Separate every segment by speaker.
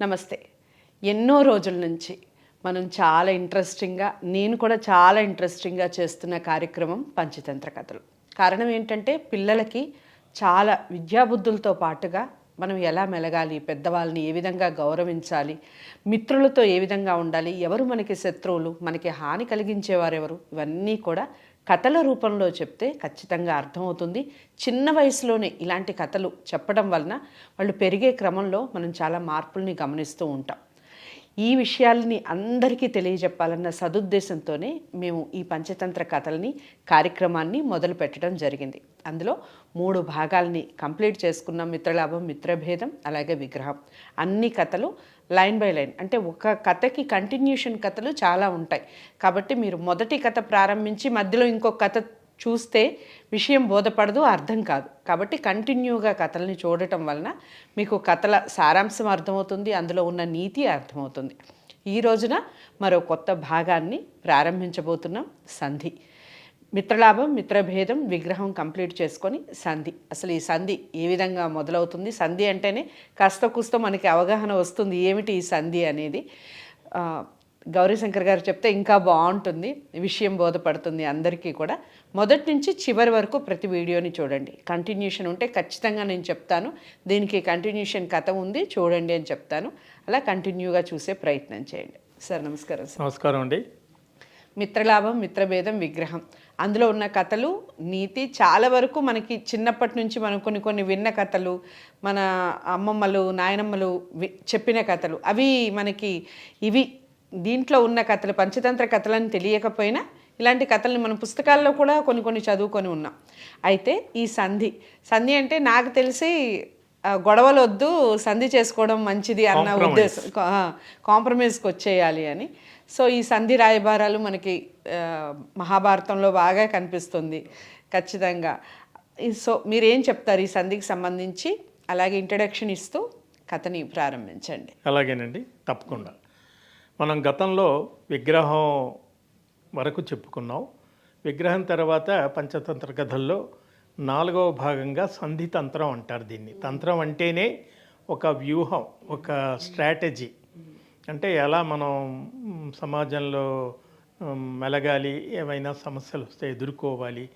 Speaker 1: నమస్తే. ఎన్నో రోజుల నుంచి మనం చాలా ఇంట్రెస్టింగ్గా నేను కూడా చాలా ఇంట్రెస్టింగ్గా చేస్తున్న కార్యక్రమం పంచతంత్ర కథలు. కారణం ఏంటంటే పిల్లలకి చాలా విద్యాబుద్ధులతో పాటుగా మనం ఎలా మెలగాలి పెద్దవాళ్ళని ఏ విధంగా గౌరవించాలి మిత్రులతో ఏ విధంగా ఉండాలి ఎవరు మనకి శత్రువులు మనకి హాని కలిగించేవారెవరు ఇవన్నీ కూడా కథల రూపంలో చెప్తే ఖచ్చితంగా అర్థమవుతుంది. చిన్న వయసులోనే ఇలాంటి కథలు చెప్పడం వలన వాళ్ళు పెరిగే క్రమంలో మనం చాలా మార్పుల్ని గమనిస్తూ ఉంటాం. ఈ విషయాల్ని అందరికీ తెలియజెప్పాలన్న సదుద్దేశంతోనే మేము ఈ పంచతంత్ర కథల్ని కార్యక్రమాన్ని మొదలు పెట్టడం జరిగింది. అందులో మూడు భాగాల్ని కంప్లీట్ చేసుకున్నాం. మిత్రలాభం మిత్రభేదం అలాగే విగ్రహం. అన్ని కథలు లైన్ బై లైన్. అంటే ఒక కథకి కంటిన్యూషన్ కథలు చాలా ఉంటాయి. కాబట్టి మీరు మొదటి కథ ప్రారంభించి మధ్యలో ఇంకొక కథ చూస్తే విషయం బోధపడదు అర్థం కాదు. కాబట్టి కంటిన్యూగా కథల్ని చూడటం వలన మీకు కథల సారాంశం అర్థమవుతుంది అందులో ఉన్న నీతి అర్థమవుతుంది. ఈ రోజున మరో కొత్త భాగాన్ని ప్రారంభించబోతున్నాం సంధి. మిత్రలాభం మిత్రభేదం విగ్రహం కంప్లీట్ చేసుకొని సంధి. అసలు ఈ సంధి ఏ విధంగా మొదలవుతుంది? సంధి అంటేనే కాస్త కూస్త మనకి అవగాహన వస్తుంది ఏమిటి ఈ సంధి అనేది? గౌరీశంకర్ గారు చెప్తే ఇంకా బాగుంటుంది. విషయం బోధపడుతుంది అందరికీ కూడా. మొదటి నుంచి చివరి వరకు ప్రతి వీడియోని చూడండి. కంటిన్యూషన్ ఉంటే ఖచ్చితంగా నేను చెప్తాను. దీనికి కంటిన్యూషన్ కథ ఉంది చూడండి అని చెప్తాను. అలా కంటిన్యూగా చూసే ప్రయత్నం చేయండి. సార్ నమస్కారం సార్.
Speaker 2: నమస్కారం అండి.
Speaker 1: మిత్రలాభం మిత్రభేదం విగ్రహం. అందులో ఉన్న కథలు నీతి చాలా వరకు మనకి చిన్నప్పటి నుంచి మనం కొన్ని కొన్ని విన్న కథలు మన అమ్మమ్మలు నాయనమ్మలు వి- చెప్పిన కథలు అవి మనకి ఇవి దీంట్లో ఉన్న కథలు పంచతంత్ర కథలని తెలియకపోయినా ఇలాంటి కథల్ని మనం పుస్తకాల్లో కూడా కొన్ని కొన్ని చదువుకొని ఉన్నాం. అయితే ఈ సంధి సంధి అంటే నాకు తెలిసి గొడవలు వద్దు సంధి చేసుకోవడం మంచిది అన్న. ఉద్దేశం కాంప్రమైజ్కి వచ్చేయాలి అని. సో ఈ సంధి రాయబారాలు మనకి మహాభారతంలో బాగా కనిపిస్తుంది ఖచ్చితంగా. సో మీరేం చెప్తారు ఈ సంధికి సంబంధించి? అలాగే ఇంట్రడక్షన్ ఇస్తూ కథని ప్రారంభించండి.
Speaker 2: అలాగేనండి తప్పకుండా. మనం గతంలో విగ్రహం వరకు చెప్పుకున్నాం. విగ్రహం తర్వాత పంచతంత్ర కథల్లో నాలుగవ భాగంగా సంధి తంత్రం అంటారు దీన్ని. తంత్రం అంటేనే ఒక వ్యూహం ఒక స్ట్రాటజీ. అంటే ఎలా మనం సమాజంలో మెలగాలి ఏమైనా సమస్యలు వస్తే ఎదుర్కోవాలి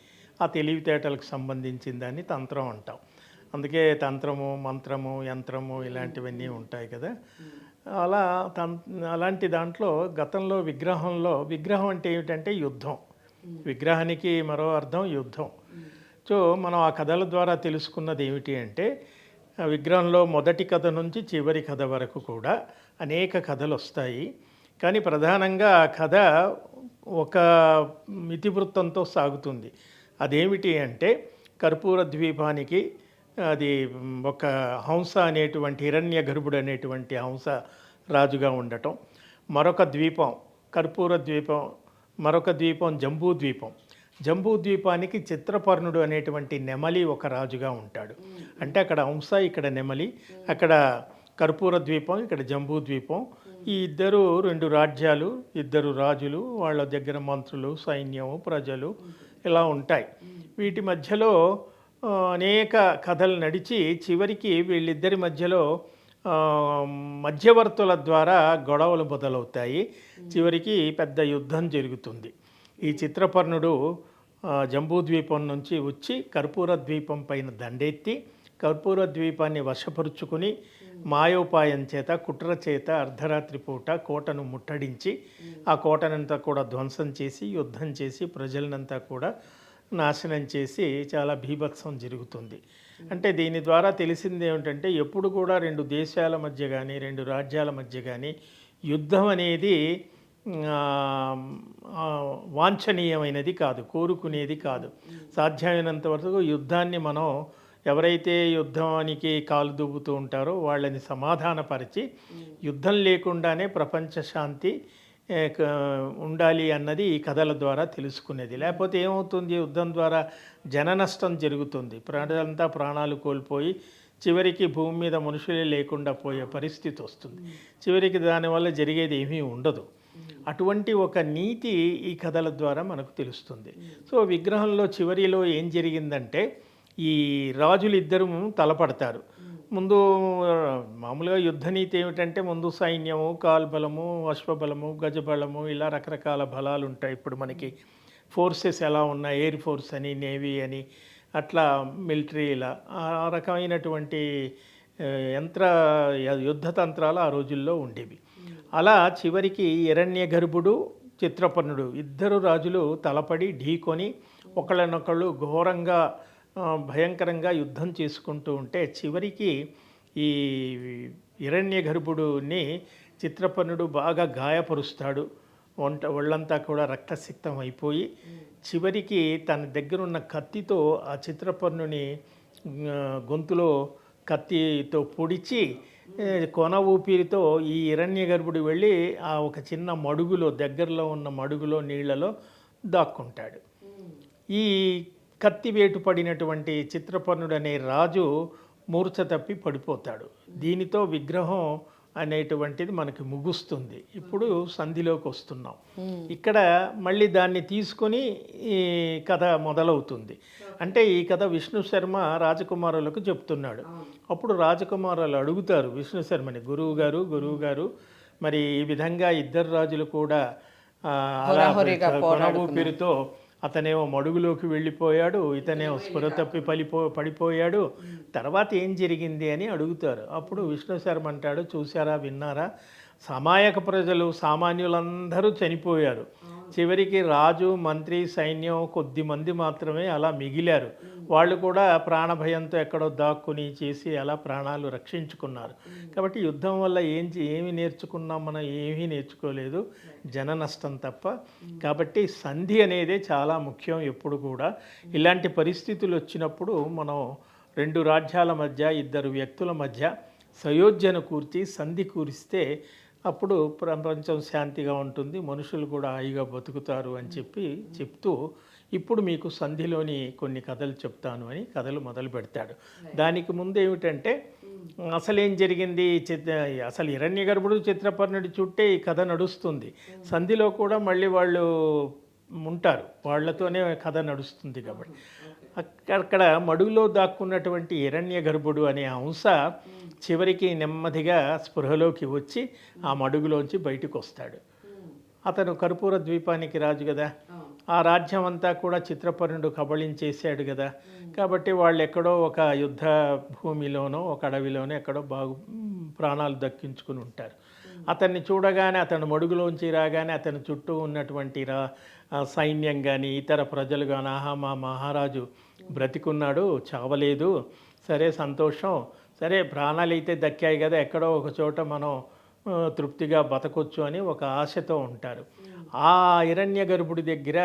Speaker 2: ఆ తెలివితేటలకు సంబంధించిన దాన్ని తంత్రం అంటాం. అందుకే తంత్రము మంత్రము యంత్రము ఇలాంటివన్నీ ఉంటాయి కదా. అలా తం అలాంటి దాంట్లో గతంలో విగ్రహంలో విగ్రహం అంటే ఏమిటంటే యుద్ధం. విగ్రహానికి మరో అర్థం యుద్ధం. సో మనం ఆ కథల ద్వారా తెలుసుకున్నది ఏమిటి అంటే విగ్రహంలో మొదటి కథ నుంచి చివరి కథ వరకు కూడా అనేక కథలు వస్తాయి. కానీ ప్రధానంగా ఆ కథ ఒక ఇతివృత్తంతో సాగుతుంది. అదేమిటి అంటే కర్పూర ద్వీపానికి అది ఒక హంస అనేటువంటి హిరణ్య గర్భుడు అనేటువంటి హంస రాజుగా ఉండటం. మరొక ద్వీపం కర్పూర ద్వీపం మరొక ద్వీపం జంబూ ద్వీపం. జంబూ ద్వీపానికి చిత్రపర్ణుడు అనేటువంటి నెమలి ఒక రాజుగా ఉంటాడు. అంటే అక్కడ హంస ఇక్కడ నెమలి అక్కడ కర్పూర ద్వీపం ఇక్కడ జంబూ ద్వీపం. ఈ ఇద్దరు రెండు రాజ్యాలు ఇద్దరు రాజులు వాళ్ళ దగ్గర మంత్రులు సైన్యం ప్రజలు ఇలా ఉంటాయి. వీటి మధ్యలో అనేక కథలు నడిచి చివరికి వీళ్ళిద్దరి మధ్యలో మధ్యవర్తుల ద్వారా గొడవలు మొదలవుతాయి. చివరికి పెద్ద యుద్ధం జరుగుతుంది. ఈ చిత్రపర్ణుడు జంబూద్వీపం నుంచి వచ్చి కర్పూర ద్వీపం పైన దండెత్తి కర్పూర ద్వీపాన్ని వశపరుచుకుని మాయోపాయం చేత కుట్ర చేత అర్ధరాత్రి పూట కోటను ముట్టడించి ఆ కోటనంతా కూడా ధ్వంసం చేసి యుద్ధం చేసి ప్రజలనంతా కూడా నాశనం చేసి చాలా భీభత్సం జరుగుతుంది. అంటే దీని ద్వారా తెలిసింది ఏమిటంటే ఎప్పుడు కూడా రెండు దేశాల మధ్య కానీ రెండు రాజ్యాల మధ్య కానీ యుద్ధం అనేది వాంఛనీయమైనది కాదు కోరుకునేది కాదు. సాధ్యమైనంత వరకు యుద్ధాన్ని మనం ఎవరైతే యుద్ధానికి కాలు దువ్వుతూ ఉంటారో వాళ్ళని సమాధానపరిచి యుద్ధం లేకుండానే ప్రపంచ శాంతి ఉండాలి అన్నది ఈ కథల ద్వారా తెలుసుకునేది. లేకపోతే ఏమవుతుంది? యుద్ధం ద్వారా జన నష్టం జరుగుతుంది. ప్రజలంతా ప్రాణాలు కోల్పోయి చివరికి భూమి మీద మనుషులే లేకుండా పోయే పరిస్థితి వస్తుంది. చివరికి దానివల్ల జరిగేది ఏమీ ఉండదు. అటువంటి ఒక నీతి ఈ కథల ద్వారా మనకు తెలుస్తుంది. సో విగ్రహంలో చివరిలో ఏం జరిగిందంటే ఈ రాజులు ఇద్దరు తలపడతారు. ముందు మామూలుగా యుద్ధ నీతి ఏమిటంటే ముందు సైన్యము కాల్బలము అశ్వబలము గజబలము ఇలా రకరకాల బలాలు ఉంటాయి ఇప్పుడు మనకి ఫోర్సెస్ ఎలా ఉన్నాయి? ఎయిర్ ఫోర్స్ అని నేవీ అని అట్లా మిలిటరీ ఇలా. ఆ రకమైనటువంటి యంత్ర యుద్ధ తంత్రాలు ఆ రోజుల్లో ఉండేవి. అలా చివరికి ఎరణ్య గర్భుడు చిత్రపర్ణుడు ఇద్దరు రాజులు తలపడి ఢీకొని ఒకళ్ళనొకళ్ళు ఘోరంగా భయంకరంగా యుద్ధం చేసుకుంటూ ఉంటే చివరికి ఈ హిరణ్య గర్భుడుని చిత్రపర్ణుడు బాగా గాయపరుస్తాడు. వంట ఒళ్ళంతా కూడా రక్తసిక్తం అయిపోయి చివరికి తన దగ్గరున్న కత్తితో ఆ చిత్రపన్నుని గొంతులో కత్తితో పొడిచి కొన ఊపిరితో ఈ హిరణ్య గర్భుడు వెళ్ళి ఆ ఒక చిన్న మడుగులో దగ్గరలో ఉన్న మడుగులో నీళ్ళలో దాక్కుంటాడు. ఈ కత్తి వేటు పడినటువంటి చిత్రపర్ణుడు అనే రాజు మూర్ఛ తప్పి పడిపోతాడు. దీనితో విగ్రహం అనేటువంటిది మనకి ముగుస్తుంది. ఇప్పుడు సంధిలోకి వస్తున్నాం. ఇక్కడ మళ్ళీ దాన్ని తీసుకొని ఈ కథ మొదలవుతుంది. అంటే ఈ కథ విష్ణు శర్మ రాజకుమారులకు చెప్తున్నాడు. అప్పుడు రాజకుమారులు అడుగుతారు విష్ణు శర్మని గురువు గారు గురువు గారు మరి ఈ విధంగా ఇద్దరు రాజులు కూడా కొన ఊపిరితో అతనేమో మడుగులోకి వెళ్ళిపోయాడు ఇతనేమో స్పృహ తప్పి పలిపో పడిపోయాడు. తర్వాత ఏం జరిగింది అని అడుగుతారు. అప్పుడు విష్ణు శర్మ అంటాడు చూసారా విన్నారా? సమాయక ప్రజలు సామాన్యులందరూ చనిపోయారు. చివరికి రాజు మంత్రి సైన్యం కొద్ది మంది మాత్రమే అలా మిగిలారు. వాళ్ళు కూడా ప్రాణభయంతో ఎక్కడో దాక్కుని చేసి అలా ప్రాణాలు రక్షించుకున్నారు. కాబట్టి యుద్ధం వల్ల ఏం ఏమి నేర్చుకున్నాం మనం ఏమీ నేర్చుకోలేదు. జన నష్టం తప్ప. కాబట్టి సంధి అనేది చాలా ముఖ్యం ఎప్పుడు కూడా. ఇలాంటి పరిస్థితులు వచ్చినప్పుడు మనం రెండు రాజ్యాల మధ్య ఇద్దరు వ్యక్తుల మధ్య సయోధ్యను కూర్చి సంధి కూరిస్తే అప్పుడు ప్రపంచం శాంతిగా ఉంటుంది మనుషులు కూడా హాయిగా బతుకుతారు అని చెప్పి చెప్తూ ఇప్పుడు మీకు సంధిలోని కొన్ని కథలు చెప్తాను అని కథలు మొదలు పెడతాడు. దానికి ముందు ఏమిటంటే అసలు ఏం జరిగింది చిత్ర అసలు హిరణ్య గర్భుడు చిత్రపర్ణుడి చుట్టే ఈ కథ నడుస్తుంది. సంధిలో కూడా మళ్ళీ వాళ్ళు ఉంటారు. వాళ్ళతోనే కథ నడుస్తుంది కాబట్టి. అక్క- అక్కడ మడుగులో దాక్కున్నటువంటి హిరణ్య గర్భుడు అనే అంశ చివరికి నెమ్మదిగా స్పృహలోకి వచ్చి ఆ మడుగులోంచి బయటకు వస్తాడు అతను కర్పూర ద్వీపానికి రాజు కదా? ఆ రాజ్యం అంతా కూడా చిత్రపర్ణుడు కబళించేశాడు కదా కాబట్టి వాళ్ళు ఎక్కడో ఒక యుద్ధ భూమిలోనో ఒక అడవిలోనో ఎక్కడో బాగు ప్రాణాలు దక్కించుకుని ఉంటారు. అతన్ని చూడగానే అతను మడుగులోంచి రాగానే అతని చుట్టూ ఉన్నటువంటి రా సైన్యం కానీ ఇతర ప్రజలు కానీ ఆహా మా మహారాజు బ్రతికున్నాడు చావలేదు. సరే సంతోషం. సరే ప్రాణాలు అయితే దక్కాయి కదా ఎక్కడో ఒక చోట మనం తృప్తిగా బతకొచ్చు అని ఒక ఆశతో ఉంటారు. ఆ హిరణ్య గర్భుడి దగ్గర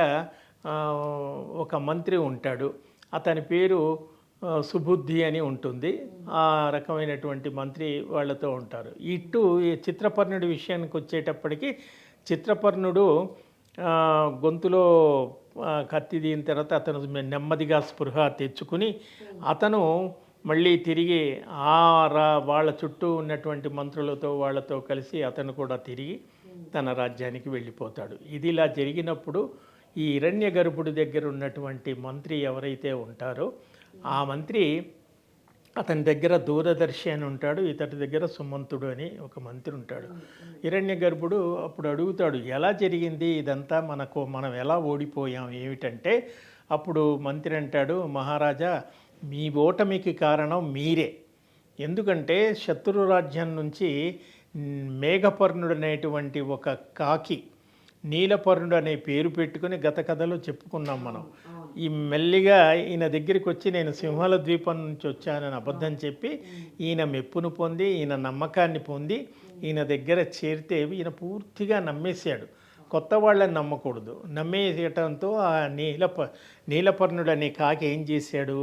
Speaker 2: ఒక మంత్రి ఉంటాడు. అతని పేరు సుబుద్ధి అని ఉంటుంది. ఆ రకమైనటువంటి మంత్రి వాళ్ళతో ఉంటారు. ఇటు ఈ చిత్రపర్ణుడి విషయానికి వచ్చేటప్పటికి చిత్రపర్ణుడు గొంతులో కత్తి దీని తర్వాత అతను నెమ్మదిగా స్పృహ తెచ్చుకుని అతను మళ్ళీ తిరిగి ఆ రా వాళ్ళ చుట్టూ ఉన్నటువంటి మంత్రులతో వాళ్ళతో కలిసి అతను కూడా తిరిగి తన రాజ్యానికి వెళ్ళిపోతాడు. ఇది ఇలా జరిగినప్పుడు ఈ హిరణ్య గర్భుడి దగ్గర ఉన్నటువంటి మంత్రి ఎవరైతే ఉంటారో ఆ మంత్రి అతని దగ్గర దూరదర్శి అని ఉంటాడు ఇతడి దగ్గర సుమంతుడు అని ఒక మంత్రి ఉంటాడు. హిరణ్య గర్భుడు అప్పుడు అడుగుతాడు ఎలా జరిగింది ఇదంతా? మనకు మనం ఎలా ఓడిపోయాం? ఏమిటంటే? అప్పుడు మంత్రి అంటాడు మహారాజా మీ ఓటమికి కారణం మీరే. ఎందుకంటే శత్రు రాజ్యం నుంచి మ్, మేఘపర్ణుడు అనేటువంటి ఒక కాకి నీలపర్ణుడు అనే పేరు పెట్టుకుని గత కథలో చెప్పుకున్నాం మనం. ఈ మెల్లిగా ఈయన దగ్గరికి వచ్చి నేను సింహాల ద్వీపం నుంచి వచ్చానని అబద్ధం చెప్పి ఈయన మెప్పును పొంది ఈయన నమ్మకాన్ని పొంది ఈయన దగ్గర చేరితే ఈయన పూర్తిగా నమ్మేశాడు. కొత్త వాళ్ళని నమ్మకూడదు. నమ్మేయటంతో ఆ నీలప నీలపర్ణుడు అనే కాకి ఏం చేశాడు?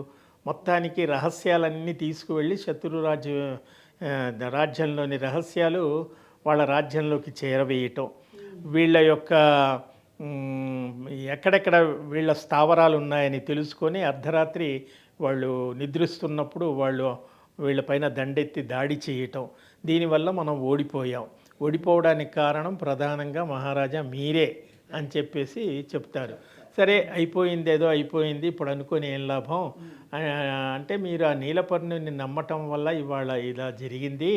Speaker 2: మొత్తానికి రహస్యాలన్నీ తీసుకువెళ్ళి శత్రు రాజ్య ఆ, రాజ్యంలోని రహస్యాలు వాళ్ళ రాజ్యంలోకి చేరవేయటం. వీళ్ళ యొక్క ఎక్కడెక్కడ వీళ్ళ స్థావరాలు ఉన్నాయని తెలుసుకొని అర్ధరాత్రి వాళ్ళు నిద్రిస్తున్నప్పుడు వాళ్ళు వీళ్ళపైన దండెత్తి దాడి చేయటం. దీనివల్ల మనం ఓడిపోయాం. ఓడిపోవడానికి కారణం ప్రధానంగా మహారాజా మీరే అని చెప్పేసి చెప్తారు. సరే అయిపోయింది ఏదో అయిపోయింది ఇప్పుడు అనుకొని ఏం లాభం? అంటే మీరు ఆ నీలపర్ణుని నమ్మటం వల్ల ఇవాళ ఇలా జరిగింది.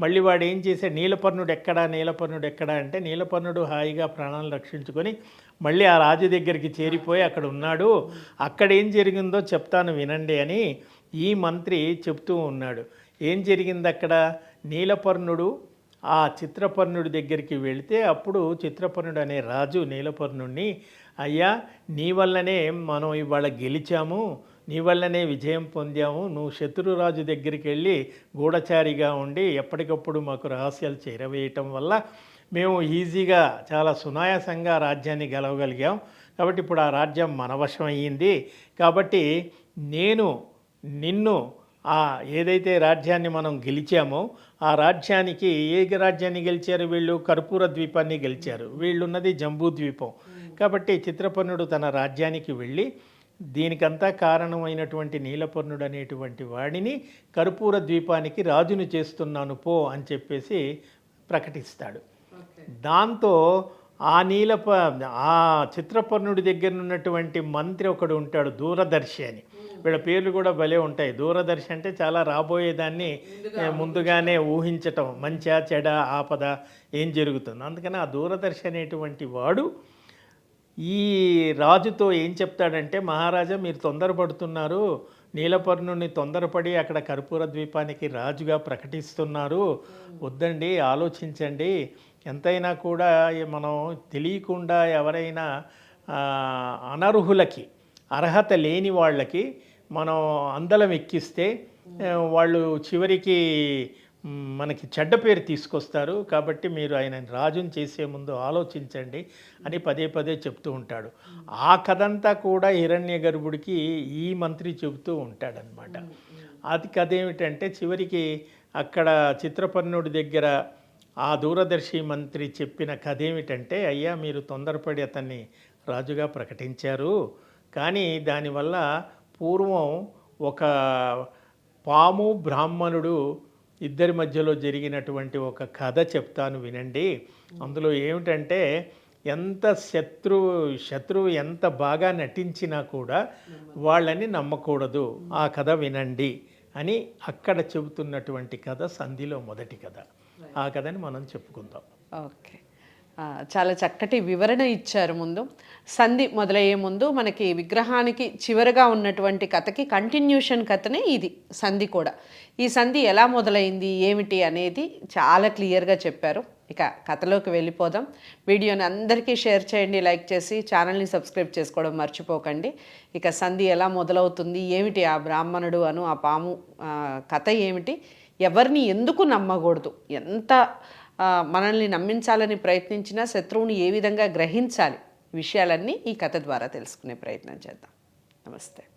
Speaker 2: మళ్ళీ వాడు ఏం చేశాడు? నీలపర్ణుడు ఎక్కడా నీలపర్ణుడు ఎక్కడా అంటే నీలపర్ణుడు హాయిగా ప్రాణాలు రక్షించుకొని మళ్ళీ ఆ రాజు దగ్గరికి చేరిపోయి అక్కడ ఉన్నాడు. అక్కడ ఏం జరిగిందో చెప్తాను వినండి అని ఈ మంత్రి చెప్తూ ఉన్నాడు. ఏం జరిగింది అక్కడ నీలపర్ణుడు ఆ చిత్రపర్ణుడి దగ్గరికి వెళితే అప్పుడు చిత్రపర్ణుడు అనే రాజు నీలపర్ణుడిని అయ్యా నీ వల్లనే మనం ఇవాళ గెలిచాము నీ వల్లనే విజయం పొందాము. నువ్వు శత్రురాజు దగ్గరికి వెళ్ళి గూఢచారిగా ఉండి ఎప్పటికప్పుడు మాకు రహస్యాలు చేరవేయటం వల్ల మేము ఈజీగా చాలా సునాయాసంగా రాజ్యాన్ని గెలవగలిగాం. కాబట్టి ఇప్పుడు ఆ రాజ్యం మన వశం అయ్యింది. కాబట్టి నేను నిన్ను ఆ ఏదైతే రాజ్యాన్ని మనం గెలిచామో ఆ రాజ్యానికి ఏ రాజ్యాన్ని గెలిచారు వీళ్ళు? కర్పూర ద్వీపాన్ని గెలిచారు. వీళ్ళున్నది జంబూ ద్వీపం. కాబట్టి చిత్రపర్ణుడు తన రాజ్యానికి వెళ్ళి దీనికంతా కారణమైనటువంటి నీలపర్ణుడు అనేటువంటి వాడిని కర్పూర ద్వీపానికి రాజును చేస్తున్నాను పో అని చెప్పేసి ప్రకటిస్తాడు. దాంతో ఆ నీలప ఆ చిత్రపర్ణుడి దగ్గర ఉన్నటువంటి మంత్రి ఒకడు ఉంటాడు దూరదర్శి అని. వీళ్ళ పేర్లు కూడా భలే ఉంటాయి. దూరదర్శి అంటే చాలా రాబోయేదాన్ని ముందుగానే ఊహించటం. మంచా చెడ ఆపద ఏం జరుగుతుంది? అందుకని ఆ దూరదర్శి అనేటువంటి వాడు ఈ రాజుతో ఏం చెప్తాడంటే మహారాజా మీరు తొందరపడుతున్నారు. నీలపర్ణుని తొందరపడి అక్కడ కర్పూర ద్వీపానికి రాజుగా ప్రకటిస్తున్నారు. వద్దండి ఆలోచించండి. ఎంతైనా కూడా మనం తెలియకుండా ఎవరైనా అనర్హులకి అర్హత లేని వాళ్ళకి మనం అందలం ఎక్కిస్తే వాళ్ళు చివరికి మనకి చెడ్డ పేరు తీసుకొస్తారు. కాబట్టి మీరు ఆయన రాజుని చేసే ముందు ఆలోచించండి అని పదే పదే చెప్తూ ఉంటాడు. ఆ కథంతా కూడా హిరణ్య గర్భుడికి ఈ మంత్రి చెబుతూ ఉంటాడనమాట అది కథ ఏమిటంటే చివరికి అక్కడ చిత్రపర్ణుడి దగ్గర ఆ దూరదర్శి మంత్రి చెప్పిన కథ ఏమిటంటే అయ్యా మీరు తొందరపడి అతన్ని రాజుగా ప్రకటించారు. కానీ దానివల్ల పూర్వం ఒక పాము బ్రాహ్మణుడు ఇద్దరి మధ్యలో జరిగినటువంటి ఒక కథ చెప్తాను వినండి. అందులో ఏమిటంటే ఎంత శత్రువు శత్రువు ఎంత బాగా నటించినా కూడా వాళ్ళని నమ్మకూడదు. ఆ కథ వినండి అని అక్కడ చెబుతున్నటువంటి కథ సంధిలో మొదటి కథ. ఆ కథని మనం చెప్పుకుందాం.
Speaker 1: ఓకే చాలా చక్కటి వివరణ ఇచ్చారు ముందు. సంధి మొదలయ్యే ముందు మనకి విగ్రహానికి చివరగా ఉన్నటువంటి కథకి కంటిన్యూషన్ కథనే ఇది సంధి కూడా. ఈ సంధి ఎలా మొదలైంది ఏమిటి అనేది చాలా క్లియర్గా చెప్పారు. ఇక కథలోకి వెళ్ళిపోదాం. వీడియోని అందరికీ షేర్ చేయండి లైక్ చేసి ఛానల్ని సబ్స్క్రైబ్ చేసుకోవడం మర్చిపోకండి. ఇక సంధి ఎలా మొదలవుతుంది ఏమిటి ఆ బ్రాహ్మణుడు అను ఆ పాము కథ ఏమిటి ఎవరిని ఎందుకు నమ్మకూడదు ఎంత మనల్ని నమ్మించాలని ప్రయత్నించినా శత్రువుని ఏ విధంగా గ్రహించాలి విషయాలన్నీ ఈ కథ ద్వారా తెలుసుకునే ప్రయత్నం చేద్దాం. నమస్తే.